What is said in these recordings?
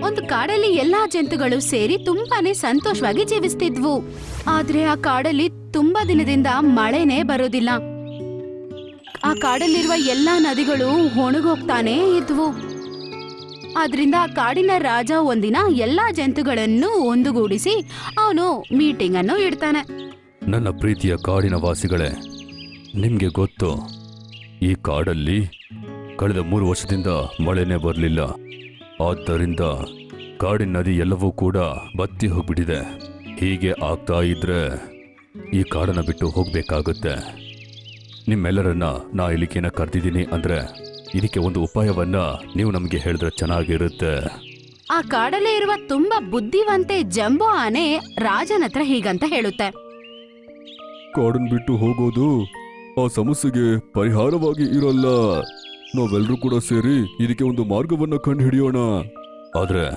ಒಂದು ಕಾಡಲ್ಲಿ ಎಲ್ಲಾ ಜಂತುಗಳು ಸೇರಿ ತುಂಬಾನೇ ಸಂತೋಷವಾಗಿ ಜೀವಿಸ್ತಿದ್ವು. ಆದ್ರೆ ಆ ಕಾಡಲ್ಲಿ ತುಂಬಾ ದಿನದಿಂದ ಮಳೆನೇ ಬರೋದಿಲ್ಲ. ಆ ಕಾಡಲ್ಲಿರುವ ಎಲ್ಲಾ ನದಿಗಳು ಒಣಗೋಗ್ತಾನೇ ಇದ್ವು. ಆದ್ರಿಂದ ಆ ಕಾಡಿನ ರಾಜ ಒಂದಿನ ಎಲ್ಲಾ ಜಂತುಗಳನ್ನು ಒಂದುಗೂಡಿಸಿ ಅವನು ಮೀಟಿಂಗ್ ಅನ್ನು ಇಡ್ತಾನೆ. ನನ್ನ ಪ್ರೀತಿಯ ಕಾಡಿನ ವಾಸಿಗಳೇ, ನಿಮಗೆ ಗೊತ್ತು, ಈ ಕಾಡಲ್ಲಿ ಕಳೆದ ಮೂರು ವರ್ಷದಿಂದ ಮಳೆನೇ ಬರಲಿಲ್ಲ. ಆದ್ದರಿಂದ ಕಾಡಿನ ನದಿ ಎಲ್ಲವೂ ಕೂಡ ಬತ್ತಿ ಹೋಗ್ಬಿಟ್ಟಿದೆ. ಹೀಗೆ ಆಗ್ತಾ ಇದ್ರೆ ಈ ಕಾಡನ್ನು ಬಿಟ್ಟು ಹೋಗಬೇಕಾಗುತ್ತೆ. ನಿಮ್ಮೆಲ್ಲರನ್ನ ನಾ ಇಲ್ಲಿಕೇನ ಕರೆದಿದ್ದೀನಿ ಅಂದ್ರೆ ಇದಕ್ಕೆ ಒಂದು ಉಪಾಯವನ್ನ ನೀವು ನಮಗೆ ಹೇಳಿದ್ರೆ ಚೆನ್ನಾಗಿರುತ್ತೆ. ಆ ಕಾಡಲ್ಲೇ ಇರುವ ತುಂಬಾ ಬುದ್ಧಿವಂತೆ ಜಂಬೋ ಆನೆ ರಾಜನ ಹತ್ರ ಹೀಗಂತ ಹೇಳುತ್ತೆ. ಕಾಡನ್ ಬಿಟ್ಟು ಹೋಗೋದು ಆ ಸಮಸ್ಯೆಗೆ ಪರಿಹಾರವಾಗಿ ಇರಲ್ಲ. ನಾವೆಲ್ಲರೂ ಕೂಡ ಸೇರಿ ಇದಕ್ಕೆ ಒಂದು ಮಾರ್ಗವನ್ನ ಕಂಡು ಹಿಡಿಯೋಣ ಆದ್ರೆ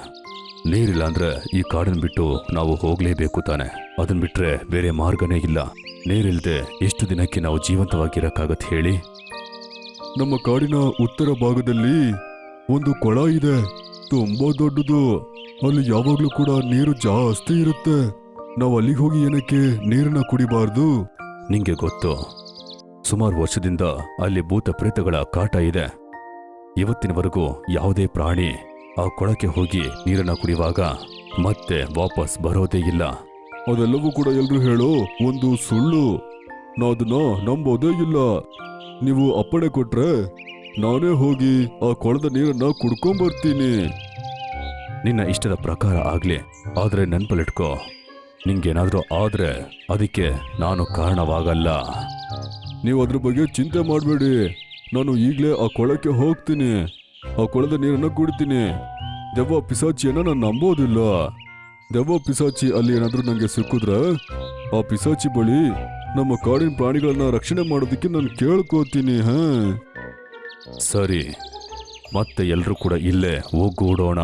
ನೀರಿಲ್ಲ ಅಂದ್ರೆ ಈ ಕಾಡನ್ನು ಬಿಟ್ಟು ನಾವು ಹೋಗ್ಲೇಬೇಕು ತಾನೆ. ಅದನ್ ಬಿಟ್ರೆ ಬೇರೆ ಮಾರ್ಗನೇ ಇಲ್ಲ. ನೀರಿಲ್ದೆ ಎಷ್ಟು ದಿನಕ್ಕೆ ನಾವು ಜೀವಂತವಾಗಿರಕ್ಕಾಗತ್ ಹೇಳಿ? ನಮ್ಮ ಕಾಡಿನ ಉತ್ತರ ಭಾಗದಲ್ಲಿ ಒಂದು ಕೊಳ ಇದೆ. ತುಂಬಾ ದೊಡ್ಡದು. ಅಲ್ಲಿ ಯಾವಾಗ್ಲೂ ಕೂಡ ನೀರು ಜಾಸ್ತಿ ಇರುತ್ತೆ. ನಾವು ಅಲ್ಲಿಗೆ ಹೋಗಿ ಏನಕ್ಕೆ ನೀರನ್ನ ಕುಡಿಬಾರ್ದು? ನಿಂಗೆ ಗೊತ್ತು. ಸುಮಾರು ವರ್ಷದಿಂದ ಅಲ್ಲಿ ಭೂತ ಪ್ರೇತಗಳ ಕಾಟ ಇದೆ. ಇವತ್ತಿನವರೆಗೂ ಯಾವುದೇ ಪ್ರಾಣಿ ಆ ಕೊಳಕ್ಕೆ ಹೋಗಿ ನೀರನ್ನ ಕುಡಿಯುವಾಗ ಮತ್ತೆ ವಾಪಸ್ ಬರೋದೇ ಇಲ್ಲ. ಅದೆಲ್ಲವೂ ಕೂಡ ಎಲ್ಲರೂ ಹೇಳೋ ಒಂದು ಸುಳ್ಳು. ನಾದನ್ನ ನಂಬೋದೇ ಇಲ್ಲ. ನೀವು ಅಪ್ಪಣೆ ಕೊಟ್ರೆ ನಾನೇ ಹೋಗಿ ಆ ಕೊಳದ ನೀರನ್ನ ಕುಡ್ಕೊಂಬರ್ತೀನಿ. ನಿನ್ನ ಇಷ್ಟದ ಪ್ರಕಾರ ಆಗ್ಲಿ ಆದ್ರೆ ನೆನ್ಪಲ್ಲಿಟ್ಕೋ. ನಿಂಗೇನಾದ್ರೂ ಆದ್ರೆ ಅದಕ್ಕೆ ನಾನು ಕಾರಣವಾಗಲ್ಲ. ನೀವು ಅದ್ರ ಬಗ್ಗೆ ಚಿಂತೆ ಮಾಡಬೇಡಿ. ನಾನು ಈಗಲೇ ಆ ಕೊಳಕ್ಕೆ ಹೋಗ್ತೀನಿ. ಆ ಕೊಳದ ನೀರನ್ನು ಕುಡಿತೀನಿ. ದೆವ್ವ ಪಿಸಾಚಿಯನ್ನ ನಾನು ನಂಬೋದಿಲ್ಲ. ದೆವ್ವ ಪಿಸಾಚಿ ಅಲ್ಲಿ ಏನಾದರೂ ನನಗೆ ಸಿಕ್ಕಿದ್ರೆ, ಆ ಪಿಸಾಚಿ ಬಳಿ ನಮ್ಮ ಕಾಡಿನ ಪ್ರಾಣಿಗಳನ್ನ ರಕ್ಷಣೆ ಮಾಡೋದಕ್ಕೆ ನಾನು ಕೇಳ್ಕೋತೀನಿ, ಹಾ? ಸರಿ. ಮತ್ತೆ ಎಲ್ಲರೂ ಕೂಡ ಇಲ್ಲೇ ಒಗ್ಗೂಡೋಣ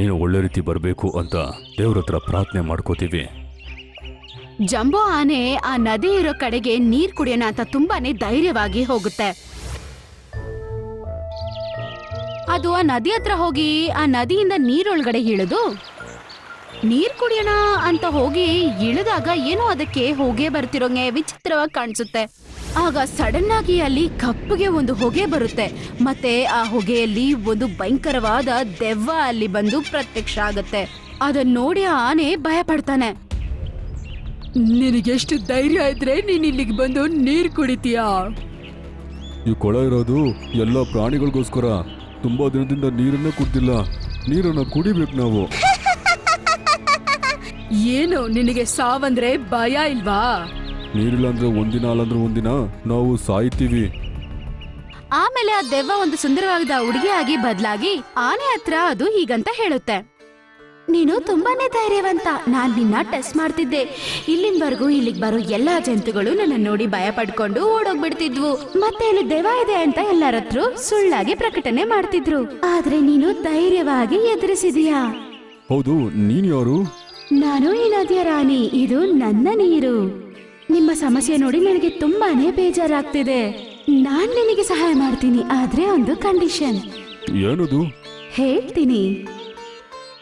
ನೀನು ಒಳ್ಳೆ ರೀತಿ ಬರಬೇಕು ಅಂತ ದೇವ್ರ ಹತ್ರ ಪ್ರಾರ್ಥನೆ ಮಾಡ್ಕೋತೀವಿ. ಜಂಬೋ ಆನೆ ಆ ನದಿ ಇರೋ ಕಡೆಗೆ ನೀರ್ ಕುಡಿಯೋಣ ಅಂತ ತುಂಬಾನೇ ಧೈರ್ಯವಾಗಿ ಹೋಗುತ್ತೆ. ಅದು ಆ ನದಿ ಹತ್ರ ಹೋಗಿ ಆ ನದಿಯಿಂದ ನೀರೊಳಗಡೆ ಇಳಿದು ನೀರ್ ಕುಡಿಯೋಣ ಅಂತ ಹೋಗಿ ಇಳಿದಾಗ ಏನೋ ಅದಕ್ಕೆ ಹೊಗೆ ಬರ್ತಿರೋಂಗೆ ವಿಚಿತ್ರವಾಗಿ ಕಾಣಿಸುತ್ತೆ. ಆಗ ಸಡನ್ ಆಗಿ ಅಲ್ಲಿ ಕಪ್ಪಗೆ ಒಂದು ಹೊಗೆ ಬರುತ್ತೆ. ಮತ್ತೆ ಆ ಹೊಗೆಯಲ್ಲಿ ಒಂದು ಭಯಂಕರವಾದ ದೆವ್ವ ಅಲ್ಲಿ ಬಂದು ಪ್ರತ್ಯಕ್ಷ ಆಗುತ್ತೆ. ಅದನ್ನ ನೋಡಿ ಆನೆ ಭಯ ಪಡ್ತಾನೆ ನಿನಗೆಷ್ಟು ಧೈರ್ಯ ಇದ್ರೆ ನೀನ್ ಇಲ್ಲಿಗೆ ಬಂದು ನೀರ್ ಕುಡಿತೀಯಾ? ಈ ಕೊಳ ಇರೋದು ಎಲ್ಲ ಪ್ರಾಣಿಗಳಿಗೋಸ್ಕರ. ತುಂಬಾ ದಿನದಿಂದ ನೀರನ್ನ ಕುಡ್ದಿಲ್ಲ. ನೀರನ್ನ ಕುಡಿಬೇಕು ನಾವು. ಏನು ನಿನಗೆ ಸಾವಂದ್ರೆ ಭಯ ಇಲ್ವಾ? ನೀರಿಲ್ಲ ಅಂದ್ರೆ ಒಂದಿನ ಅಲ್ಲಂದ್ರೆ ಒಂದಿನ ನಾವು ಸಾಯ್ತೀವಿ. ಆಮೇಲೆ ಆ ದೆವ್ವ ಒಂದು ಸುಂದರವಾದ ಹುಡುಗಿಯಾಗಿ ಬದಲಾಗಿ ಆನೆ ಹತ್ರ ಅದು ಹೀಗಂತ ಹೇಳುತ್ತೆ. ನೀನು ತುಂಬಾನೇ ಧೈರ್ಯವಂತ. ನಾನ್ ನಿನ್ನ ಟೆಸ್ಟ್ ಮಾಡ್ತಿದ್ದೆ. ಇಲ್ಲಿಂದವರೆಗೂ ಇಲ್ಲಿಗೆ ಬರೋ ಎಲ್ಲಾ ಜಂತುಗಳು ನನ್ನ ನೋಡಿ ಭಯ ಪಡ್ಕೊಂಡು ಓಡೋಗ್ಬಿಡ್ತಿದ್ವು. ಮತ್ತೆ ಇಲ್ಲಿ ದೆವ ಇದೆ ಅಂತ ಎಲ್ಲರ ಹತ್ರ ಸುಳ್ಳಾಗಿ ಪ್ರಕಟಣೆ ಮಾಡ್ತಿದ್ರು. ಆದ್ರೆ ನೀನು ಧೈರ್ಯವಾಗಿ ಎದುರಿಸಿದೀಯಾ. ಹೌದು ನೀನ್ ಯಾರು? ನಾನು ಈ ನದಿಯ ರಾಣಿ. ಇದು ನನ್ನ ನೀರು. ನಿಮ್ಮ ಸಮಸ್ಯೆ ನೋಡಿ ನನಗೆ ತುಂಬಾನೇ ಬೇಜಾರಾಗ್ತಿದೆ. ನಾನ್ ನಿನಗೆ ಸಹಾಯ ಮಾಡ್ತೀನಿ ಆದ್ರೆ ಒಂದು ಕಂಡೀಷನ್. ಏನದು? ಹೇಳ್ತೀನಿ.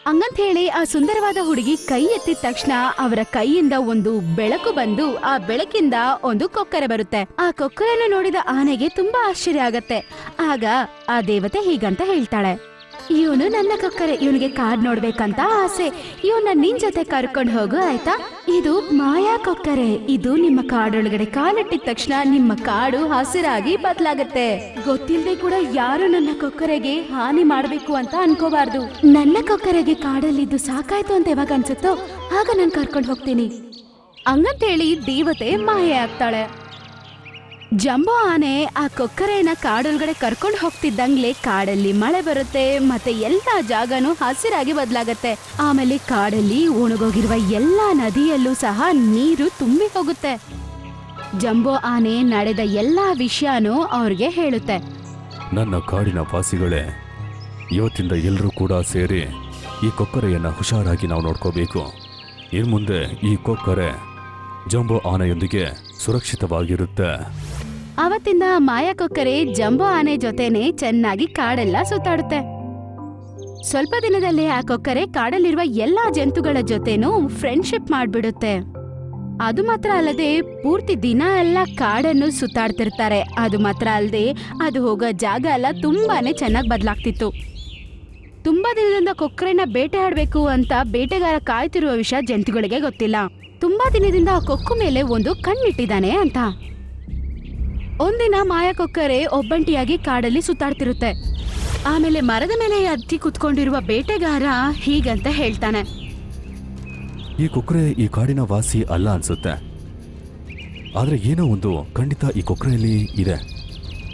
ಹಂಗಂತ ಹೇಳಿ ಆ ಸುಂದರವಾದ ಹುಡುಗಿ ಕೈ ಎತ್ತಿದ ತಕ್ಷಣ ಅವರ ಕೈಯಿಂದ ಒಂದು ಬೆಳಕು ಬಂದು ಆ ಬೆಳಕಿಂದ ಒಂದು ಕೊಕ್ಕರೆ ಬರುತ್ತೆ. ಆ ಕೊಕ್ಕರೆಯನ್ನು ನೋಡಿದ ಆನೆಗೆ ತುಂಬಾ ಆಶ್ಚರ್ಯ ಆಗತ್ತೆ. ಆಗ ಆ ದೇವತೆ ಹೀಗಂತ ಹೇಳ್ತಾಳೆ. ಇವನು ನನ್ನ ಕಕ್ಕರೆ. ಇವನಿಗೆ ಕಾಡ್ ನೋಡ್ಬೇಕಂತ ಆಸೆ. ಇವನ ನಿನ್ ಜೊತೆ ಕರ್ಕೊಂಡು ಹೋಗು, ಆಯ್ತಾ? ಇದು ಮಾಯಾ ಕೊಕ್ಕರೆ. ಇದು ನಿಮ್ಮ ಕಾಡೊಳಗಡೆ ಕಾಲಿಟ್ಟಿದ ತಕ್ಷಣ ನಿಮ್ಮ ಕಾಡು ಹಸಿರಾಗಿ ಬದಲಾಗತ್ತೆ. ಗೊತ್ತಿಲ್ಲದೆ ಕೂಡ ಯಾರು ನನ್ನ ಕೊಕ್ಕರೆಗೆ ಹಾನಿ ಮಾಡ್ಬೇಕು ಅಂತ ಅನ್ಕೋಬಾರ್ದು. ನನ್ನ ಕೊಕ್ಕರೆಗೆ ಕಾಡಲ್ಲಿದ್ದು ಸಾಕಾಯ್ತು ಅಂತ ಯಾವಾಗ ಅನ್ಸುತ್ತೋ, ಆಗ ನಾನು ಕರ್ಕೊಂಡು ಹೋಗ್ತೀನಿ. ಹಂಗಂತೇಳಿ ದೇವತೆ ಮಾಯೆ ಆಗ್ತಾಳೆ. ಜಂಬೋ ಆನೆ ಆ ಕೊಕ್ಕರೆಯನ್ನ ಕಾಡೊಳಗಡೆ ಕರ್ಕೊಂಡು ಹೋಗ್ತಿದ್ದಂಗ್ಲೆ ಕಾಡಲ್ಲಿ ಮಳೆ ಬರುತ್ತೆ, ಮತ್ತೆ ಎಲ್ಲಾ ಜಾಗನೂ ಹಸಿರಾಗಿ ಬದಲಾಗತ್ತೆ. ಆಮೇಲೆ ಕಾಡಲ್ಲಿ ಒಣಗೋಗಿರುವ ಎಲ್ಲಾ ನದಿಯಲ್ಲೂ ಸಹ ನೀರು ತುಂಬಿ ಹೋಗುತ್ತೆ. ಜಂಬೋ ಆನೆ ನಡೆದ ಎಲ್ಲಾ ವಿಷಯನೂ ಅವ್ರಿಗೆ ಹೇಳುತ್ತೆ. ನನ್ನ ಕಾಡಿನ ವಾಸಿಗಳೇ, ಇವತ್ತಿಂದ ಎಲ್ಲರೂ ಕೂಡ ಸೇರಿ ಈ ಕೊಕ್ಕರೆಯನ್ನ ಹುಷಾರಾಗಿ ನಾವು ನೋಡ್ಕೋಬೇಕು. ಇನ್ ಮುಂದೆ ಈ ಕೊಕ್ಕರೆ ಜಂಬೋ ಆನೆಯೊಂದಿಗೆ ಸುರಕ್ಷಿತವಾಗಿರುತ್ತೆ. ಅವತ್ತಿಂದ ಮಾಯಾ ಕೊಕ್ಕರೆ ಜಂಬೋ ಆನೆ ಜೊತೆನೆ ಚೆನ್ನಾಗಿ ಕಾಡೆಲ್ಲ ಸುತ್ತಾಡುತ್ತೆ. ಸ್ವಲ್ಪ ದಿನದಲ್ಲೇ ಆ ಕೊಕ್ಕರೆ ಕಾಡಲ್ಲಿರುವ ಎಲ್ಲಾ ಜಂತುಗಳ ಜೊತೆನೂ ಫ್ರೆಂಡ್ಶಿಪ್ ಮಾಡ್ಬಿಡುತ್ತೆ. ಅದು ಮಾತ್ರ ಅಲ್ಲದೆ ಪೂರ್ತಿ ದಿನ ಎಲ್ಲ ಕಾಡನ್ನು ಸುತ್ತಾಡ್ತಿರ್ತಾರೆ. ಅದು ಮಾತ್ರ ಅಲ್ಲದೆ ಅದು ಹೋಗೋ ಜಾಗ ಎಲ್ಲ ತುಂಬಾನೇ ಚೆನ್ನಾಗಿ ಬದಲಾಗ್ತಿತ್ತು. ತುಂಬಾ ದಿನದಿಂದ ಕೊಕ್ಕರೆನ ಬೇಟೆ ಆಡ್ಬೇಕು ಅಂತ ಬೇಟೆಗಾರ ಕಾಯ್ತಿರುವ ವಿಷಯ ಜಂತುಗಳಿಗೆ ಗೊತ್ತಿಲ್ಲ. ತುಂಬಾ ದಿನದಿಂದ ಆ ಕೊಕ್ಕು ಮೇಲೆ ಒಂದು ಕಣ್ಣಿಟ್ಟಿದ್ದಾನೆ ಅಂತ. ಒಂದಿನ ಮಾಯಾ ಕೊಕ್ಕರೆ ಒಬ್ಬಂಟಿಯಾಗಿ ಕಾಡಲ್ಲಿ ಸುತ್ತಾಡ್ತಿರುತ್ತೆ. ಆಮೇಲೆ ಮರದ ಮೇಲೆ ಹತ್ತಿ ಕುತ್ಕೊಂಡಿರುವ ಬೇಟೆಗಾರ ಹೀಗಂತ ಹೇಳ್ತಾನೆ. ಈ ಕೊಕ್ಕರೆ ಈ ಕಾಡಿನ ವಾಸಿ ಅಲ್ಲ ಅನ್ಸುತ್ತೆ. ಆದ್ರೆ ಏನೋ ಒಂದು ಖಂಡಿತ ಈ ಕೊಕ್ಕರೆಯಲ್ಲಿ ಇದೆ.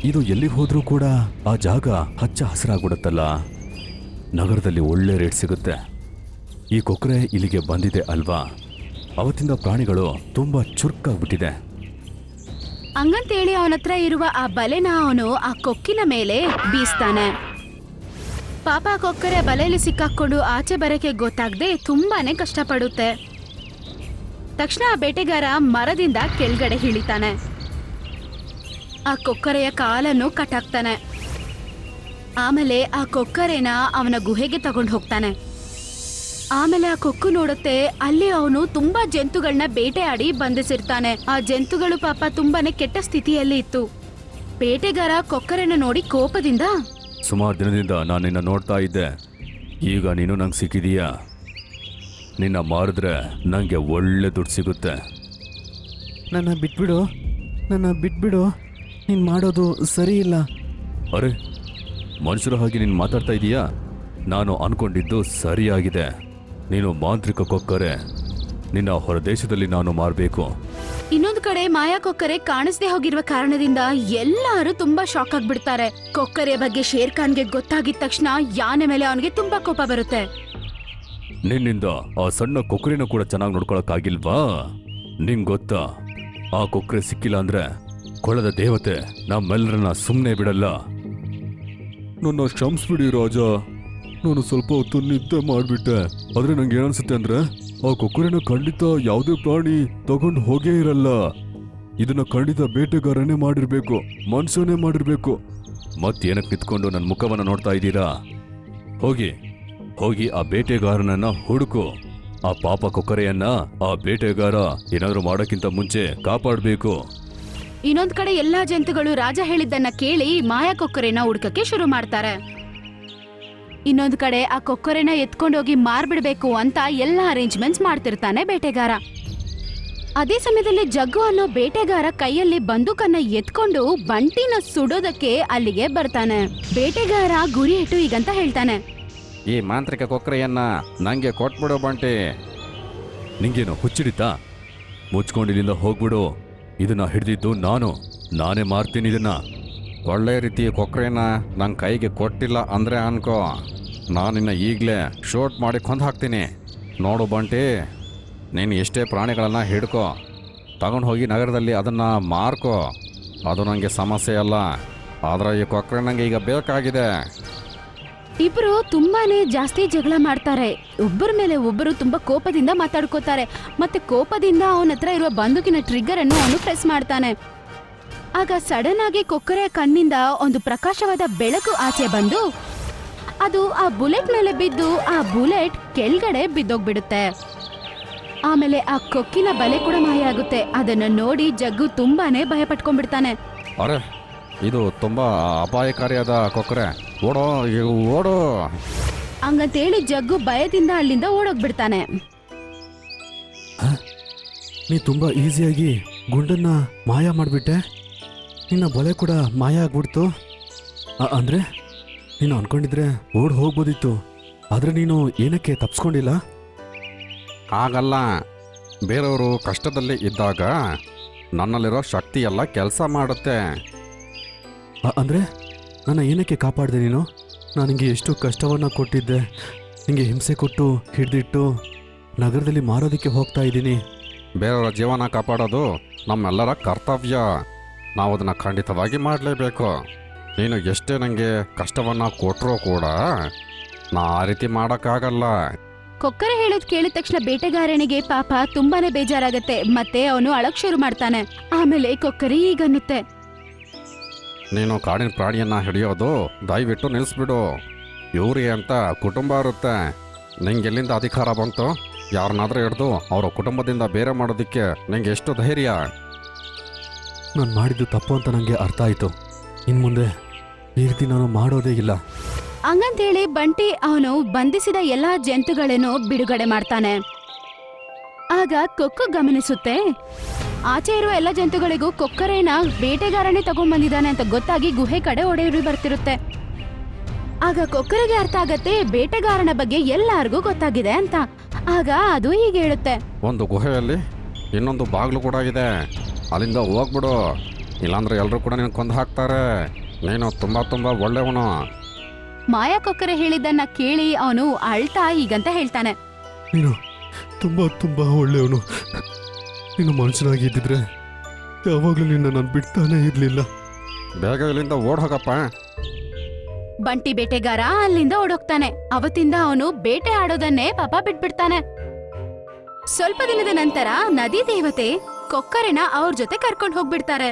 ಇದು ಎಲ್ಲಿ ಹೋದ್ರೂ ಕೂಡ ಆ ಜಾಗ ಹಚ್ಚ ಹಸಿರಾಗ್ಬಿಡುತ್ತಲ್ಲ. ನಗರದಲ್ಲಿ ಒಳ್ಳೆ ರೇಟ್ ಸಿಗುತ್ತೆ. ಈ ಕೊಕ್ಕರೆ ಇಲ್ಲಿಗೆ ಬಂದಿದೆ ಅಲ್ವಾ? ಅವತ್ತಿಂದ ಪ್ರಾಣಿಗಳು ತುಂಬಾ ಚುರುಕಾಗ್ಬಿಟ್ಟಿದೆ. ಹಂಗಂತೇಳಿ ಅವನ ಹತ್ರ ಇರುವ ಆ ಬಲೆನ ಅವನು ಆ ಕೊಕ್ಕಿನ ಮೇಲೆ ಬೀಸ್ತಾನೆ. ಪಾಪ ಕೊಕ್ಕರೆ ಬಲೆಯಲ್ಲಿ ಸಿಕ್ಕಾಕೊಂಡು ಆಚೆ ಬರಕ್ಕೆ ಗೊತ್ತಾಗದೆ ತುಂಬಾನೇ ಕಷ್ಟಪಡುತ್ತೆ. ತಕ್ಷಣ ಆ ಬೇಟೆಗಾರ ಮರದಿಂದ ಕೆಳಗಡೆ ಇಳಿತಾನೆ. ಆ ಕೊಕ್ಕರೆಯ ಕಾಲನ್ನು ಕಟ್ಟಾಕ್ತಾನೆ. ಆಮೇಲೆ ಆ ಕೊಕ್ಕರೆನ ಅವನ ಗುಹೆಗೆ ತಗೊಂಡು ಹೋಗ್ತಾನೆ. ಆಮೇಲೆ ಆ ಕೊಕ್ಕು ನೋಡುತ್ತೆ ಅಲ್ಲಿ ಅವನು ತುಂಬಾ ಜಂತುಗಳನ್ನ ಬೇಟೆಯಾಡಿ ಬಂಧಿಸಿರ್ತಾನೆ. ಆ ಜಂತುಗಳು ಪಾಪ ತುಂಬಾನೇ ಕೆಟ್ಟ ಸ್ಥಿತಿಯಲ್ಲಿ ಇತ್ತು. ಬೇಟೆಗಾರ ಕೊಕ್ಕರನ್ನ ನೋಡಿ ಕೋಪದಿಂದ ಸುಮಾರು ದಿನದಿಂದ ನಾನು ನಿನ್ನ ನೋಡ್ತಾ ಇದ್ದೆ. ಈಗ ನೀನು ನಂಗೆ ಸಿಕ್ಕಿದೀಯಾ? ನಿನ್ನ ಮಾರಿದ್ರೆ ನನಗೆ ಒಳ್ಳೆ ದುಡ್ಡು ಸಿಗುತ್ತೆ. ನನ್ನ ಬಿಟ್ಬಿಡು ನನ್ನ ಬಿಟ್ಬಿಡು. ನೀನು ಮಾಡೋದು ಸರಿ ಇಲ್ಲ. ಅರೆ ಮನುಷ್ಯರ ಹಾಗೆ ನೀನು ಮಾತಾಡ್ತಾ ಇದೀಯಾ? ನಾನು ಅನ್ಕೊಂಡಿದ್ದು ಸರಿಯಾಗಿದೆ. ನೀನು ಮಾಂತ್ರಿಕ ಕೊಕ್ಕರೆ. ನಿನ್ನ ಹೊರದೇಶದಲ್ಲಿ ನಾನು ಮಾರಬೇಕು. ಇನ್ನೊಂದು ಕಡೆ ಮಾಯಾ ಕೊಕ್ಕರೆ ಕಾಣಿಸದೆ ಹೋಗಿರುವ ಕಾರಣದಿಂದ ಎಲ್ಲರೂ ತುಂಬಾ ಶಾಕ್ ಆಗ್ಬಿಡ್ತಾರೆ. ಕೊಕ್ಕರೆ ಬಗ್ಗೆ ಶೇರ್ ಖಾನ್ಗೆ ಗೊತ್ತಾಗಿದ ತಕ್ಷಣ ಯಾನೆ ಮೇಲೆ ಅವನಿಗೆ ತುಂಬಾ ಕೋಪ ಬರುತ್ತೆ. ನಿನ್ನಿಂದ ಆ ಸಣ್ಣ ಕೊಕ್ಕರೆನೂ ಕೂಡ ಚೆನ್ನಾಗಿ ನೋಡ್ಕೊಳಕ್ಕಾಗಿಲ್ವಾ? ನಿಂಗ್ ಗೊತ್ತಾ? ಆ ಕೊಕ್ಕರೆ ಸಿಕ್ಕಿಲ್ಲ ಅಂದ್ರೆ ಕೊಳದ ದೇವತೆ ನಮ್ಮೆಲ್ಲರನ್ನ ಸುಮ್ಮನೆ ಬಿಡಲ್ಲ. ನನ್ನ ಕ್ಷಮಿಸ್ಬಿಡಿ ರಾಜ. ನಾನು ಸ್ವಲ್ಪ ಹೊತ್ತು ನಿದ್ದೆ ಮಾಡ್ಬಿಟ್ಟೆ. ಆದ್ರೆ ನಂಗೆ ಏನನ್ಸುತ್ತೆ ಅಂದ್ರೆ, ಆ ಕೊಕ್ಕರೆನ ಖಂಡಿತ ಯಾವುದೇ ಪ್ರಾಣಿ ತಗೊಂಡು ಹೋಗೇ ಇರಲ್ಲ. ಇದನ್ನ ಖಂಡಿತ ಬೇಟೆಗಾರನೇ ಮಾಡಿರ್ಬೇಕು, ಮನುಷ್ಯನೇ ಮಾಡಿರ್ಬೇಕು. ಮತ್ತೇನಕ್ಕೆ ನಿಂತ್ಕೊಂಡು ನನ್ನ ಮುಖವನ್ನ ನೋಡ್ತಾ ಇದ್ದೀರಾ? ಹೋಗಿ ಹೋಗಿ ಆ ಬೇಟೆಗಾರನನ್ನ ಹುಡುಕು. ಆ ಪಾಪ ಕೊಕ್ಕರೆಯನ್ನ ಆ ಬೇಟೆಗಾರ ಏನಾದರೂ ಮಾಡೋಕ್ಕಿಂತ ಮುಂಚೆ ಕಾಪಾಡಬೇಕು. ಇನ್ನೊಂದ್ ಕಡೆ ಎಲ್ಲಾ ಜಂತುಗಳು ರಾಜ ಹೇಳಿದ್ದನ್ನ ಕೇಳಿ ಮಾಯಾ ಕೊಕ್ಕರೆನ ಹುಡುಕಕ್ಕೆ ಶುರು ಮಾಡ್ತಾರೆ. ಇನ್ನೊಂದ್ ಕಡೆ ಆ ಕೊಕ್ಕರೆನ ಎತ್ಕೊಂಡೋಗಿ ಮಾರ್ಬಿಡ್ಬೇಕು ಅಂತ ಎಲ್ಲ ಅರೇಂಜ್ಮೆಂಟ್ಸ್ ಮಾಡ್ತಿರ್ತಾನೆ ಬೇಟೆಗಾರ. ಅದೇ ಸಮಯದಲ್ಲಿ ಜಗ್ಗು ಅನ್ನೋ ಬೇಟೆಗಾರ ಕೈಯಲ್ಲಿ ಬಂದೂಕನ್ನ ಎತ್ಕೊಂಡು ಬಂಟಿನ ಸುಡೋದಕ್ಕೆ ಅಲ್ಲಿಗೆ ಬರ್ತಾನೆ. ಬೇಟೆಗಾರ ಗುರಿ ಇಟ್ಟು ಈಗಂತ ಹೇಳ್ತಾನೆ. ಈ ಮಾಂತ್ರಿಕ ಕೊಕ್ಕರೆಯನ್ನ ನಂಗೆ ಕೊಟ್ಬಿಡು ಬಂಟಿ. ನಿಂಗೇನು ಹುಚ್ಚಿಡಿತಾ? ಮುಚ್ಕೊಂಡು ಇಲ್ಲಿಂದ ಹೋಗ್ಬಿಡು. ಇದನ್ನ ಹಿಡಿದಿದ್ದು ನಾನು. ನಾನೇ ಮಾರ್ತೀನಿ ಇದನ್ನ. ಒಳ್ಳೆ ರೀತಿ ಕೊಕ್ಕರೆನ ನನ್ನ ಕೈಗೆ ಕೊಟ್ಟಿಲ್ಲ ಅಂದ್ರೆ ಅನ್ಕೋ. ನಾನಿನ್ನ ಈಗಲೇ ಶೋಟ್ ಮಾಡಿ ಕೊಂದು ಹಾಕ್ತೀನಿ. ನೋಡು ಬಂಟಿ, ನೀನು ಎಷ್ಟೇ ಪ್ರಾಣಿಗಳನ್ನು ಹಿಡ್ಕೋ, ತಗೊಂಡು ಹೋಗಿ ನಗರದಲ್ಲಿ ಅದನ್ನು ಮಾರ್ಕೋ. ಅದು ನನಗೆ ಸಮಸ್ಯೆ ಅಲ್ಲ. ಆದರೆ ಈ ಕೊಕ್ಕರೆ ನಂಗೆ ಈಗ ಬೇಕಾಗಿದೆ. ಇಬ್ರು ತುಂಬಾನೇ ಜಾಸ್ತಿ ಜಗಳ ಮಾಡ್ತಾರೆ. ಒಬ್ಬರ ಮೇಲೆ ಒಬ್ಬರು ತುಂಬಾ ಕೋಪದಿಂದ ಮಾತಾಡ್ಕೋತಾರೆ. ಮತ್ತೆ ಕೋಪದಿಂದ ಅವನ ಹತ್ರ ಇರುವ ಬಂದೂಕಿನ ಟ್ರಿಗರ್ ಅನ್ನು ಅವನು ಪ್ರೆಸ್ ಮಾಡ್ತಾನೆ. ಆಗ ಸಡನ್ ಆಗಿ ಕೊಕ್ಕರೆಯ ಕಣ್ಣಿಂದ ಒಂದು ಪ್ರಕಾಶವಾದ ಬೆಳಕು ಆಚೆ ಬಂದು ಅದು ಆ ಬುಲೆಟ್ ಮೇಲೆ ಬಿದ್ದು ಆ ಬುಲೆಟ್ ಕೆಳಗಡೆ ಬಿದ್ದೋಗ್ಬಿಡುತ್ತೆ. ಆಮೇಲೆ ಆ ಕೊಕ್ಕಿನ ಬಲೆ ಕೂಡ ಮಾಯ ಆಗುತ್ತೆ. ಅದನ್ನ ನೋಡಿ ಜಗ್ಗು ತುಂಬಾನೇ ಭಯ ಪಟ್ಕೊಂಡ್ಬಿಡ್ತಾನೆ. ಅರೆ ಇದು ತುಂಬಾ ಅಪಾಯಕಾರಿಯಾದ ಕೊಕ್ಕರೆ. ಓಡೋ ಈಗ ಓಡೋ. ಹಂಗಂತೇಳಿ ಜಗ್ಗು ಭಯದಿಂದ ಅಲ್ಲಿಂದ ಓಡೋಗ್ಬಿಡ್ತಾನೆ. ನೀ ತುಂಬಾ ಈಸಿಯಾಗಿ ಗುಂಡನ್ನ ಮಾಯ ಮಾಡಿಬಿಟ್ಟೆ? ನಿನ್ನ ಬಲೆ ಕೂಡ ಮಾಯ ಆಗ್ಬಿಡ್ತು? ಅಂದರೆ? ನೀನು ಅನ್ಕೊಂಡಿದ್ರೆ ಓಡ್ ಹೋಗ್ಬೋದಿತ್ತು. ಆದ್ರೆ ನೀನು ಏನಕ್ಕೆ ತಪ್ಸ್ಕೊಂಡಿಲ್ಲ? ಆಗಲ್ಲ ಬೇರೆಯವರು ಕಷ್ಟದಲ್ಲಿ ಇದ್ದಾಗ ನನ್ನಲ್ಲಿರೋ ಶಕ್ತಿ ಎಲ್ಲ ಕೆಲಸ ಮಾಡುತ್ತೆ. ಅಂದರೆ? ನನ್ನ ಏನಕ್ಕೆ ಕಾಪಾಡಿದೆ ನೀನು? ನಾನು ನಿಂಗೆ ಎಷ್ಟು ಕಷ್ಟವನ್ನು ಕೊಟ್ಟಿದ್ದೆ. ನಿಂಗೆ ಹಿಂಸೆ ಕೊಟ್ಟು ಹಿಡಿದಿಟ್ಟು ನಗರದಲ್ಲಿ ಮಾರೋದಕ್ಕೆ ಹೋಗ್ತಾ ಇದ್ದೀನಿ. ಬೇರೆಯವರ ಜೀವನ ಕಾಪಾಡೋದು ನಮ್ಮೆಲ್ಲರ ಕರ್ತವ್ಯ. ನಾವು ಅದನ್ನು ಖಂಡಿತವಾಗಿ ಮಾಡಲೇಬೇಕು. ನೀನು ಎಷ್ಟೇ ನನಗೆ ಕಷ್ಟವನ್ನು ಕೊಟ್ಟರೂ ಕೂಡ ನಾ ಆ ರೀತಿ ಮಾಡೋಕ್ಕಾಗಲ್ಲ. ಕೊಕ್ಕರೆ ಹೇಳೋದ್ ಕೇಳಿದ ತಕ್ಷಣ ಬೇಟೆಗಾರನಿಗೆ ಪಾಪ ತುಂಬಾನೇ ಬೇಜಾರಾಗತ್ತೆ. ಮತ್ತೆ ಅವನು ಅಳಕ್ ಶುರು ಮಾಡ್ತಾನೆ. ಆಮೇಲೆ ಕೊಕ್ಕರೆ ಈಗನ್ನುತ್ತೆ. ನೀನು ಕಾಡಿನ ಪ್ರಾಣಿಯನ್ನು ಹಿಡಿಯೋದು ದಯವಿಟ್ಟು ನಿಲ್ಲಿಸ್ಬಿಡು ಇವ್ರಿ ಅಂತ ಕುಟುಂಬ ಇರುತ್ತೆ. ನಿಂಗೆ ಎಲ್ಲಿಂದ ಅಧಿಕಾರ ಬಂತು? ಯಾರನ್ನಾದ್ರೂ ಹಿಡ್ದು ಅವರ ಕುಟುಂಬದಿಂದ ಬೇರೆ ಮಾಡೋದಕ್ಕೆ ನಿಂಗೆ ಎಷ್ಟು ಧೈರ್ಯ? ನಾನು ಮಾಡಿದ್ದು ತಪ್ಪು ಅಂತ ನನಗೆ ಅರ್ಥ ಆಯಿತು. ಇನ್ನು ಮುಂದೆ ಈ ರೀತಿ ನಾನು ಮಾಡೋದೇ ಇಲ್ಲ. ಹಂಗಂತೇಳಿ ಬಂಟಿ ಅವನು ಬಂಧಿಸಿದ ಎಲ್ಲಾ ಜಂತುಗಳನ್ನು ಬಿಡುಗಡೆ ಮಾಡ್ತಾನೆ. ಆಗ ಕೊಕ್ಕು ಗಮನಿಸುತ್ತೆ. ಆಚೆ ಇರುವ ಎಲ್ಲ ಜಂತುಗಳಿಗೂ ಕೊಕ್ಕರೇನ ಬೇಟೆಗಾರನೇ ತಗೊಂಡ್ಬಂದಿದ್ದಾನೆ ಅಂತ ಗೊತ್ತಾಗಿ ಗುಹೆ ಕಡೆ ಒಡೆಯಲು ಬರ್ತಿರುತ್ತೆ. ಆಗ ಕೊಕ್ಕರಿಗೆ ಅರ್ಥ ಆಗತ್ತೆ ಬೇಟೆಗಾರನ ಬಗ್ಗೆ ಎಲ್ಲಾರ್ಗೂ ಗೊತ್ತಾಗಿದೆ ಅಂತ. ಆಗ ಅದು ಹೀಗೆ ಹೇಳುತ್ತೆ. ಒಂದು ಗುಹೆಯಲ್ಲಿ ಇನ್ನೊಂದು ಬಾಗಿಲು ಕೂಡ ಇದೆ. ಅಲ್ಲಿಂದ ಹೋಗ್ಬಿಡು. ಇಲ್ಲಾಂದ್ರೆ ಎಲ್ಲರೂ ಕೂಡ ನಿನ್ನ ಕೊಂದು ಹಾಕ್ತಾರೆ. ನೀನು ತುಂಬ ತುಂಬ ಒಳ್ಳೆಯವನು. ಮಾಯಾ ಕೊಕ್ಕರೆ ಹೇಳಿದ್ದನ್ನ ಕೇಳಿ ಅವನು ಅಳ್ತಾ ಈಗಂತ ಹೇಳ್ತಾನೆ. ನೀನು ತುಂಬ ತುಂಬ ಒಳ್ಳೆಯವನು. ನೀನು ಮನುಷ್ಯನಾಗಿ ಇದ್ದಿದ್ರೆ ಯಾವಾಗಲೂ ನಿನ್ನ ನಾನು ಬಿಡ್ತಾನೆ ಇರಲಿಲ್ಲ. ಬೇಗ ಇಲ್ಲಿಂದ ಓಡ್ ಹೋಗಪ್ಪ ಬಂಟಿ ಬೇಟೆಗಾರ ಅಲ್ಲಿಂದ ಓಡೋಗ್ತಾನೆ. ಅವತ್ತಿಂದ ಅವನು ಬೇಟೆ ಆಡೋದನ್ನೇ ಪಾಪ ಬಿಟ್ಬಿಡ್ತಾನೆ. ಸ್ವಲ್ಪ ದಿನದ ನಂತರ ನದಿ ದೇವತೆ ಕೊಕ್ಕರೆನ ಅವ್ರ ಜೊತೆ ಕರ್ಕೊಂಡು ಹೋಗ್ಬಿಡ್ತಾರೆ.